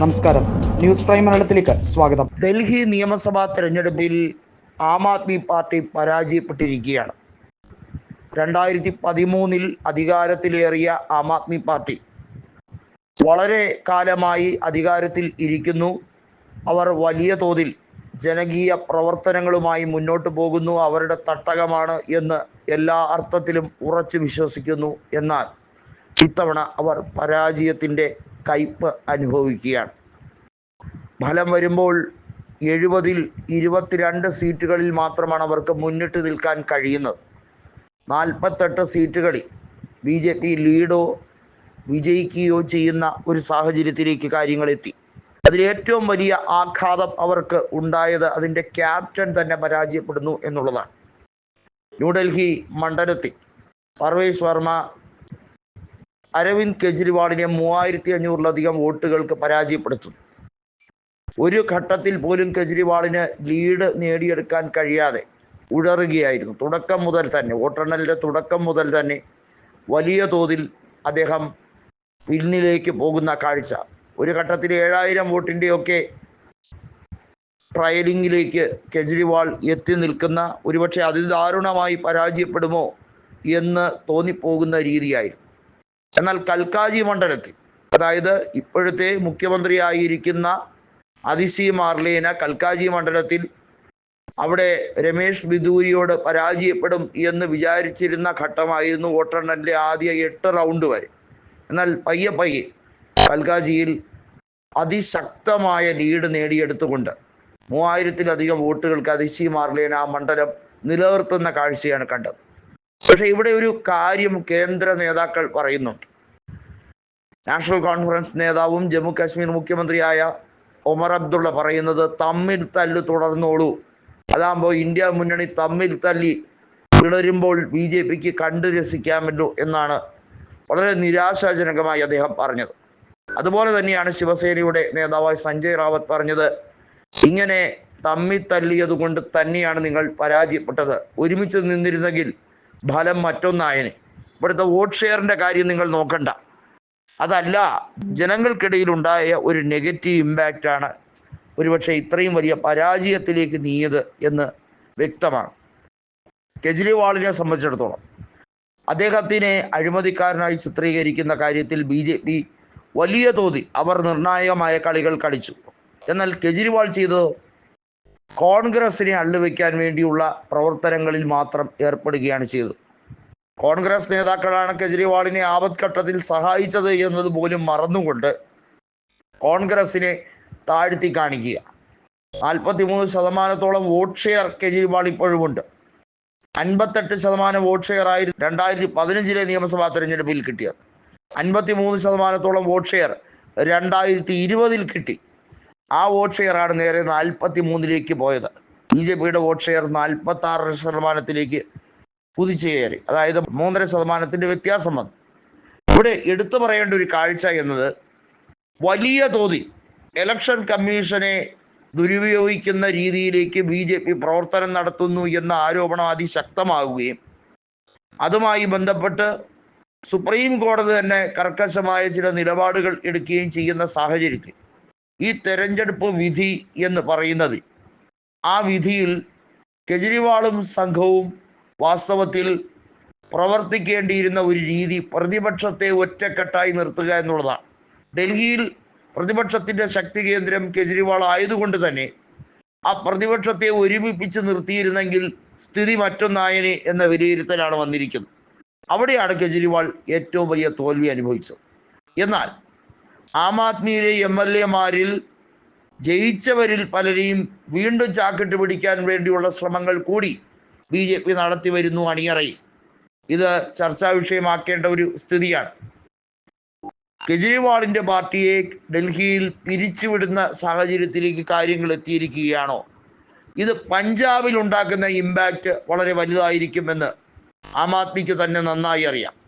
നമസ്കാരം. News prime മലയാളത്തിലേക്ക് സ്വാഗതം. ഡൽഹി നിയമസഭാ തെരഞ്ഞെടുപ്പിൽ ആം ആദ്മി പാർട്ടി പരാജയപ്പെട്ടിരിക്കുകയാണ്. രണ്ടായിരത്തി പതിമൂന്നിൽ അധികാരത്തിലേറിയ ആം ആദ്മി പാർട്ടി വളരെ കാലമായി അധികാരത്തിൽ ഇരിക്കുന്നു. അവർ വലിയ തോതിൽ ജനകീയ പ്രവർത്തനങ്ങളുമായി മുന്നോട്ട് പോകുന്നു. അവരുടെ തട്ടകമാണ് എന്ന് എല്ലാ അർത്ഥത്തിലും ഉറച്ചു വിശ്വസിക്കുന്നു. എന്നാൽ ഇത്തവണ അവർ പരാജയത്തിന്റെ കയ്പ് അനുഭവിക്കുകയാണ്. ഫലം വരുമ്പോൾ എഴുപതിൽ ഇരുപത്തിരണ്ട് സീറ്റുകളിൽ മാത്രമാണ് അവർക്ക് മുന്നിട്ട് നിൽക്കാൻ കഴിയുന്നത്. നാൽപ്പത്തെട്ട് സീറ്റുകളിൽ ബി ജെ പി ലീഡോ വിജയിക്കുകയോ ചെയ്യുന്ന ഒരു സാഹചര്യത്തിലേക്ക് കാര്യങ്ങളെത്തി അതിലേറ്റവും വലിയ ആഘാതം അവർക്ക് ഉണ്ടായത് അതിന്റെ ക്യാപ്റ്റൻ തന്നെ പരാജയപ്പെടുന്നു എന്നുള്ളതാണ്. ന്യൂഡൽഹി മണ്ഡലത്തിൽ പർവേഷ് വർമ്മ അരവിന്ദ് കെജ്രിവാളിനെ മൂവായിരത്തി അഞ്ഞൂറിലധികം വോട്ടുകൾക്ക് പരാജയപ്പെടുത്തുന്നു ഒരു ഘട്ടത്തിൽ പോലും കെജ്രിവാളിന് ലീഡ് നേടിയെടുക്കാൻ കഴിയാതെ ഉഴറുകയായിരുന്നു. തുടക്കം മുതൽ തന്നെ വോട്ടെണ്ണലിന്റെ തുടക്കം മുതൽ തന്നെ വലിയ തോതിൽ അദ്ദേഹം പിന്നിലേക്ക് പോകുന്ന കാഴ്ച. ഒരു ഘട്ടത്തിൽ ഏഴായിരം വോട്ടിന്റെയൊക്കെ ട്രയലിങ്ങിലേക്ക് കെജ്രിവാൾ എത്തി നിൽക്കുന്ന ഒരുപക്ഷെ അതിദാരുണമായി പരാജയപ്പെടുമോ എന്ന് തോന്നിപ്പോകുന്ന രീതിയായിരുന്നു. എന്നാൽ കൽക്കാജി മണ്ഡലത്തിൽ അതായത് ഇപ്പോഴത്തെ മുഖ്യമന്ത്രിയായിരിക്കുന്ന അതിസി മാർലീന കൽക്കാജി മണ്ഡലത്തിൽ അവിടെ രമേഷ് ബിദൂരിയോട് പരാജയപ്പെടും എന്ന് വിചാരിച്ചിരുന്ന ഘട്ടമായിരുന്നു വോട്ടെണ്ണലിന്റെ ആദ്യ എട്ട് റൗണ്ട് വരെ. എന്നാൽ പയ്യെ പയ്യെ കൽക്കാജിയിൽ അതിശക്തമായ ലീഡ് നേടിയെടുത്തുകൊണ്ട് മൂവായിരത്തിലധികം വോട്ടുകൾക്ക് അതിശി മാർലീന ആ മണ്ഡലം നിലനിർത്തുന്ന കാഴ്ചയാണ് കണ്ടത്. പക്ഷേ ഇവിടെ ഒരു കാര്യം കേന്ദ്ര നേതാക്കൾ പറയുന്നുണ്ട്. നാഷണൽ കോൺഫറൻസ് നേതാവും ജമ്മു കാശ്മീർ മുഖ്യമന്ത്രിയായ ഒമർ അബ്ദുള്ള പറയുന്നത് തമ്മിൽ തല്ല് തുടർന്നോളൂ. അതാകുമ്പോൾ ഇന്ത്യ മുന്നണി തമ്മിൽ തല്ലി പിളരുമ്പോൾ ബി ജെ പിക്ക് കണ്ടു രസിക്കാമല്ലോ എന്നാണ് വളരെ നിരാശാജനകമായി അദ്ദേഹം പറഞ്ഞത്. അതുപോലെ തന്നെയാണ് ശിവസേനയുടെ നേതാവായ സഞ്ജയ് റാവത്ത് പറഞ്ഞത് ഇങ്ങനെ തമ്മിൽ തല്ലിയത് കൊണ്ട് തന്നെയാണ് നിങ്ങൾ പരാജയപ്പെട്ടത്. ഒരുമിച്ച് നിന്നിരുന്നെങ്കിൽ ഫലം മറ്റൊന്നായനെ. ഇവിടുത്തെ വോട്ട് ഷെയറിന്റെ കാര്യം നിങ്ങൾ നോക്കണ്ട. അതല്ല ജനങ്ങൾക്കിടയിൽ ഉണ്ടായ ഒരു നെഗറ്റീവ് ഇമ്പാക്റ്റ് ആണ് ഒരുപക്ഷെ ഇത്രയും വലിയ പരാജയത്തിലേക്ക് നീയത് എന്ന് വ്യക്തമാണ്. കെജ്രിവാളിനെ സംബന്ധിച്ചിടത്തോളം അദ്ദേഹത്തിനെ അഴിമതിക്കാരനായി ചിത്രീകരിക്കുന്ന കാര്യത്തിൽ ബി ജെ പി വലിയ തോതിൽ അവർ നിർണായകമായ കളികൾ കളിച്ചു. എന്നാൽ കെജ്രിവാൾ ചെയ്തത് കോൺഗ്രസിനെ അള്ളുവെക്കാൻ വേണ്ടിയുള്ള പ്രവർത്തനങ്ങളിൽ മാത്രം ഏർപ്പെടുകയാണ് ചെയ്തത്. കോൺഗ്രസ് നേതാക്കളാണ് കെജ്രിവാളിനെ ആപത്ഘട്ടത്തിൽ സഹായിച്ചത് എന്നത് പോലും മറന്നുകൊണ്ട് കോൺഗ്രസിനെ താഴ്ത്തി കാണിക്കുക. നാൽപ്പത്തിമൂന്ന് ശതമാനത്തോളം വോട്ട് ഷെയർ കെജ്രിവാൾ ഇപ്പോഴുമുണ്ട്. അൻപത്തെട്ട് ശതമാനം വോട്ട് ഷെയർ ആയിരുന്നു രണ്ടായിരത്തി പതിനഞ്ചിലെ നിയമസഭാ തെരഞ്ഞെടുപ്പിൽ കിട്ടിയത്. അൻപത്തിമൂന്ന് ശതമാനത്തോളം വോട്ട് ഷെയർ രണ്ടായിരത്തി ഇരുപതിൽ കിട്ടി. ആ വോട്ട് ഷെയറാണ് നേരെ നാൽപ്പത്തി മൂന്നിലേക്ക് പോയത്. ബി ജെ പിയുടെ വോട്ട് ഷെയർ നാൽപ്പത്തി ആറ് ശതമാനത്തിലേക്ക് കുതിച്ചു കയറി അതായത് മൂന്നര ശതമാനത്തിന്റെ വ്യത്യാസം വന്നു. ഇവിടെ എടുത്തു പറയേണ്ട ഒരു കാഴ്ച എന്നത് വലിയ തോതിൽ ഇലക്ഷൻ കമ്മീഷനെ ദുരുപയോഗിക്കുന്ന രീതിയിലേക്ക് ബി ജെ പി പ്രവർത്തനം നടത്തുന്നു എന്ന ആരോപണം അതിശക്തമാകുകയും അതുമായി ബന്ധപ്പെട്ട് സുപ്രീം കോടതി തന്നെ കർക്കശമായ ചില നിലപാടുകൾ എടുക്കുകയും ചെയ്യുന്ന സാഹചര്യത്തിൽ ഈ തെരഞ്ഞെടുപ്പ് വിധി എന്ന് പറയുന്നത്. ആ വിധിയിൽ കെജ്രിവാളും സംഘവും വാസ്തവത്തിൽ പ്രവർത്തിക്കേണ്ടിയിരുന്ന ഒരു രീതി പ്രതിപക്ഷത്തെ ഒറ്റക്കെട്ടായി നിർത്തുക എന്നുള്ളതാണ്. ഡൽഹിയിൽ പ്രതിപക്ഷത്തിന്റെ ശക്തി കേന്ദ്രം കെജ്രിവാൾ ആയതുകൊണ്ട് തന്നെ ആ പ്രതിപക്ഷത്തെ ഒരുമിപ്പിച്ച് നിർത്തിയിരുന്നെങ്കിൽ സ്ഥിതി മറ്റൊന്നായനെ എന്ന വിലയിരുത്തലാണ് വന്നിരിക്കുന്നത്. അവിടെയാണ് കെജ്രിവാൾ ഏറ്റവും വലിയ തോൽവി അനുഭവിച്ചത്. എന്നാൽ ആം ആദ്മിയിലെ എം എൽ എമാരിൽ ജയിച്ചവരിൽ പലരെയും വീണ്ടും ചാക്കിട്ട് പിടിക്കാൻ വേണ്ടിയുള്ള ശ്രമങ്ങൾ കൂടി ബി ജെ പി നടത്തി വരുന്നു അണിയറയിൽ. ഇത് ചർച്ചാ വിഷയമാക്കേണ്ട ഒരു സ്ഥിതിയാണ്. കെജ്രിവാളിന്റെ പാർട്ടിയെ ഡൽഹിയിൽ പിരിച്ചുവിടുന്ന സാഹചര്യത്തിലേക്ക് കാര്യങ്ങൾ എത്തിയിരിക്കുകയാണോ? ഇത് പഞ്ചാബിൽ ഉണ്ടാക്കുന്ന ഇമ്പാക്റ്റ് വളരെ വലുതായിരിക്കുമെന്ന് ആം ആദ്മിക്ക് തന്നെ നന്നായി അറിയാം.